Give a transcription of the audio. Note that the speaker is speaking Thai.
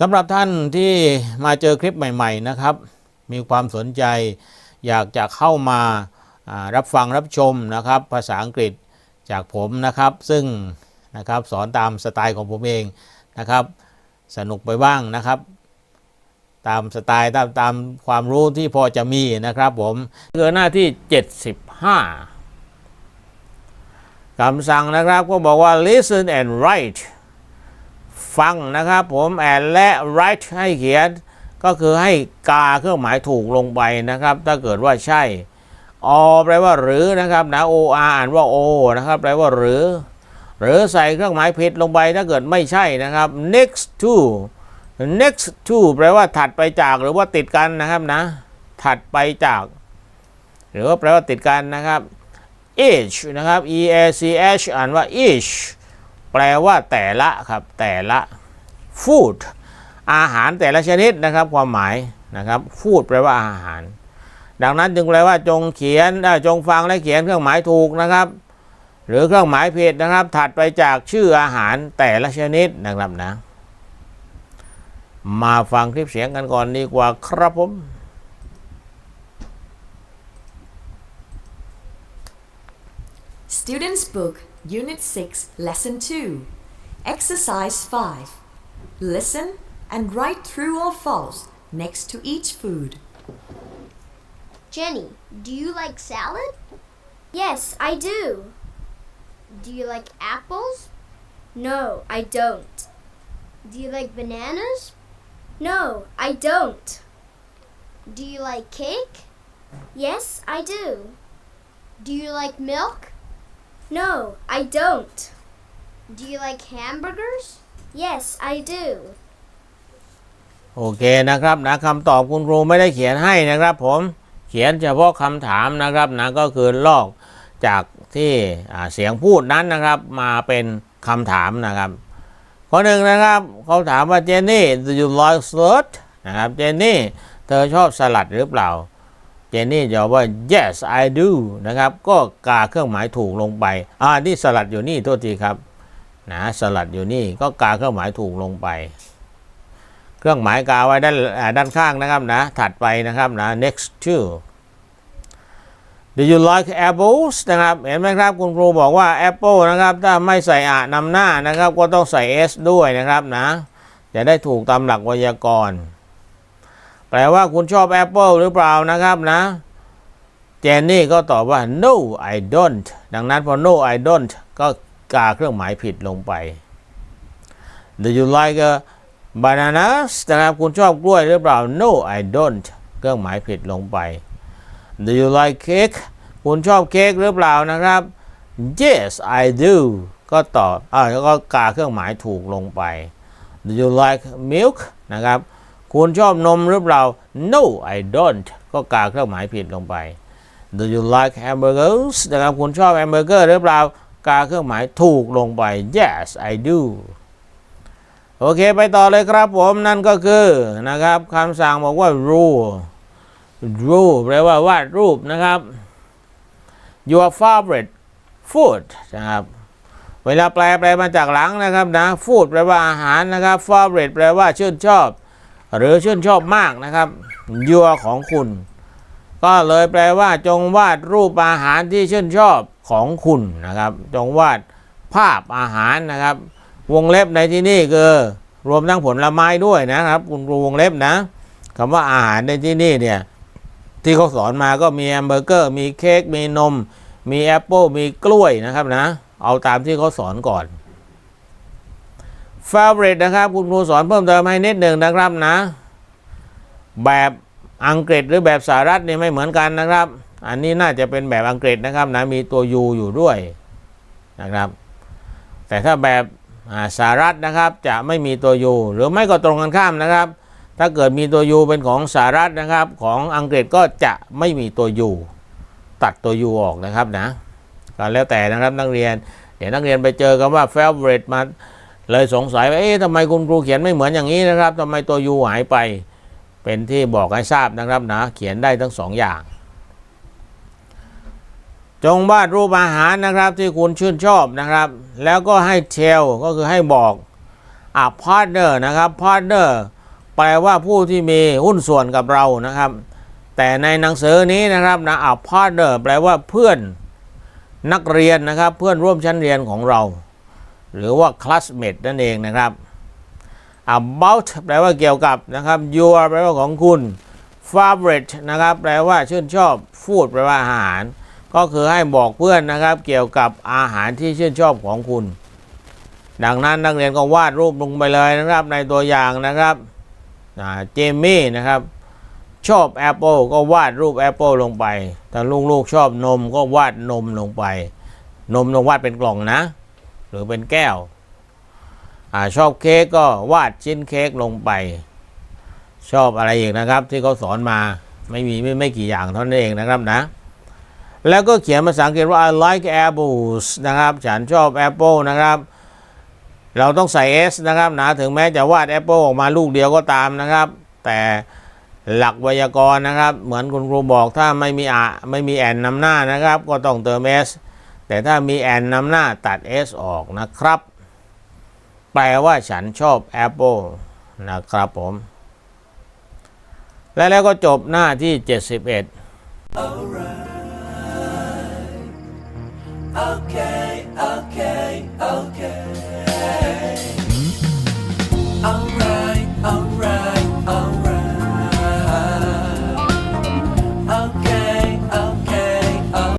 สำหรับท่านที่มาเจอคลิปใหม่ๆนะครับ มีความสนใจอยากจะเข้ามารับฟังรับชมนะครับ ภาษาอังกฤษจากผมนะครับ ซึ่งนะครับสอนตามสไตล์ของผมเองนะครับ สนุกไปบ้างนะครับ ตามสไตล์ตามตามความรู้ที่พอจะมีนะครับผมคือหน้าที่ 75คำสั่งนะครับก็บอกว่า listen and write ฟังนะครับ ผม and และ write ให้เขียน ก็คือให้กาเครื่องหมายถูกลงไปนะครับ ถ้าเกิดว่าใช่ อแปลว่าหรือนะครับนะ o r อ่านว่า o นะครับ แปลว่าหรือ หรือใส่เครื่องหมายผิดลงไปถ้าเกิดไม่ใช่นะครับ next to next to แปลว่าถัดไปจากหรือว่าติดกันนะครับนะ ถัดไปจาก หรือว่าแปลว่าติดกันนะครับ each นะครับ e a c h อ่านว่า each แปลว่าแต่ละครับแต่ละ food อาหารแต่ละชนิดนะครับ ความหมายนะครับ food แปลว่าอาหาร ดังนั้นจึงแปลว่าจงเขียนจงฟังและเขียนเครื่องหมายถูกนะครับ หรือเครื่องหมายผิดนะครับ ถัดไปจากชื่ออาหารแต่ละชนิดนะครับนะ มาฟังคลิปเสียงกันก่อนดีกว่าครับผม Students' Book, Unit 6, Lesson 2. Exercise 5. Listen and write true or false next to each food. Jenny, do you like salad? Yes, I do. Do you like apples? No, I don't. Do you like bananas? No, I don't. Do you like cake? Yes, I do. Do you like milk? No, I don't. Do you like hamburgers? Yes, I do. โอเคนะครับนะคำตอบคุณครูไม่ได้เขียนให้นะครับ ผมเขียนเฉพาะคำถามนะครับนะก็คือลอกจากที่อ่าเสียงพูดนั้นนะครับมาเป็นคำถามนะครับข้อหนึ่งนะครับเขาถามว่าเจนนี่ do you like salad นะครับเจนนี่ เธอชอบสลัดหรือเปล่า เจนนี่จะบว่า yes I do นะครับ ก็กาเครื่องหมายถูกลงไป อ่า นี่สลัดอยู่นี่โทษทีครับ นะ สลัดอยู่นี่ ก็กาเครื่องหมายถูกลงไป เครื่องหมายกาไว้ด้านด้านข้างนะครับนะ ถัดไปนะครับนะ next to Do you like apples นะครับ เห็นไหมครับ คุณครูบอกว่า apple นะครับ ถ้าไม่ใส่อะนำหน้านะครับ ก็ต้องใส่ s ด้วยนะครับนะ จะได้ถูกตามหลักไวยากรณ์ แปลว่าคุณชอบ apple หรือเปล่านะครับนะ เจนนี่ก็ตอบว่า no I don't ดังนั้นพอ no I don't ก็กาเครื่องหมายผิดลงไป Do you like a bananas นะครับคุณชอบกล้วยหรือเปล่า no I don't เครื่องหมายผิดลงไป Do you like cake คุณชอบเค้กหรือเปล่านะครับ Yes I do ก็ตอบอ่าก็กาเครื่องหมายถูกลงไป Do you like milk นะครับ คุณชอบนมหรือเปล่า No I don't ก็กาเครื่องหมายผิดลงไป Do you like hamburgers นะครับคุณชอบแฮมเบอร์เกอร์หรือเปล่า กาเครื่องหมายถูกลงไป Yes I do โอเคไปต่อเลยครับผม นั่นก็คือนะครับคำสั่งบอกว่า rule rule แปลว่าวาดรูปนะครับ your favorite food นะครับเวลาแปลแปลมาจากหลังนะครับนะ food แปลว่าอาหารนะครับ favorite แปลว่าชื่นชอบ หรือชื่นชอบมากนะครับ your ของคุณ ก็เลยแปลว่าจงวาดรูปอาหารที่ชื่นชอบของคุณนะครับ จงวาดภาพอาหารนะครับ วงเล็บในที่นี่คือรวมทั้งผลไม้ด้วยนะครับ คุณครูวงเล็บนะคำว่าอาหารในที่นี่เนี่ยที่เขาสอนมาก็มีแฮมเบอร์เกอร์ มีเค้กมีนม มีแอปเปิลมีกล้วยนะครับนะ เอาตามที่เขาสอนก่อน favorite นะครับคุณครูสอนเพิ่มเติมให้นิดหนึ่งนะครับนะ แบบอังกฤษหรือแบบสหรัฐเนี่ยไม่เหมือนกันนะครับ อันนี้น่าจะเป็นแบบอังกฤษนะครับนะมีตัว U อยู่ด้วยนะครับ แต่ถ้าแบบสหรัฐนะครับจะไม่มีตัว U หรือไม่ก็ตรงกันข้ามนะครับ ถ้าเกิดมีตัว U เป็นของสหรัฐนะครับ ของอังกฤษก็จะไม่มีตัว U ตัดตัว U ออกนะครับนะก็แล้วแต่นะครับนักเรียน เดี๋ยวนักเรียนไปเจอคำว่า favorite มา เลยสงสัยว่าเอ๊ะทำไมคุณครูเขียนไม่เหมือนอย่างนี้นะครับทำไมตัว U หายไป เป็นที่บอกให้ทราบนะครับนะ เขียนได้ทั้งสองอย่าง จงวาดรูปอาหารนะครับที่คุณชื่นชอบนะครับ แล้วก็ให้เทลก็คือให้บอก a partner นะครับ partner แปลว่าผู้ที่มีหุ้นส่วนกับเรานะครับ แต่ในหนังสือนี้นะครับนะ a partner แปลว่าเพื่อนนักเรียนนะครับ เพื่อนร่วมชั้นเรียนของเรา หรือว่า classmate นั่นเองนะครับ about แปลว่าเกี่ยวกับนะครับ your แปลว่าของคุณ favorite นะครับ แปลว่าชื่นชอบ food แปลว่าอาหาร ก็คือให้บอกเพื่อนนะครับ เกี่ยวกับอาหารที่ชื่นชอบของคุณ ดังนั้นนักเรียนก็วาดรูปลงไปเลยนะครับ ในตัวอย่างนะครับเจมี่นะครับชอบแอปเปิลก็วาดรูปแอปเปิลลงไป ถ้าลูกๆชอบนมก็วาดนมลงไป นมต้องวาดเป็นกล่องนะ หรือเป็นแก้วอชอบเค้กก็วาดชิ้นเค้กลงไป ชอบอะไรอีกนะครับ ที่เขาสอนมาไม่มีไม่ไม่กี่อย่างเท่านั้นเองนะครับนะ แล้วก็เขียนภาษาอังกฤษว่า I like apples นะครับ ฉันชอบแอปเปิลนะครับ เราต้องใส่ S นะครับนะถึงแม้จะวาดแอปเปิลออกมาลูกเดียวก็ตามนะครับ แต่หลักไวยากรณ์นะครับ เหมือนคุณครูบอกถ้าไม่มีอะไม่มีแอนนำหน้านะครับ ก็ต้องเติม S แต่ถ้ามีแอนนำหน้าตัด S ออกนะครับ แปลว่าฉันชอบแอปเปิลนะครับผม และแล้วก็จบหน้าที่ 71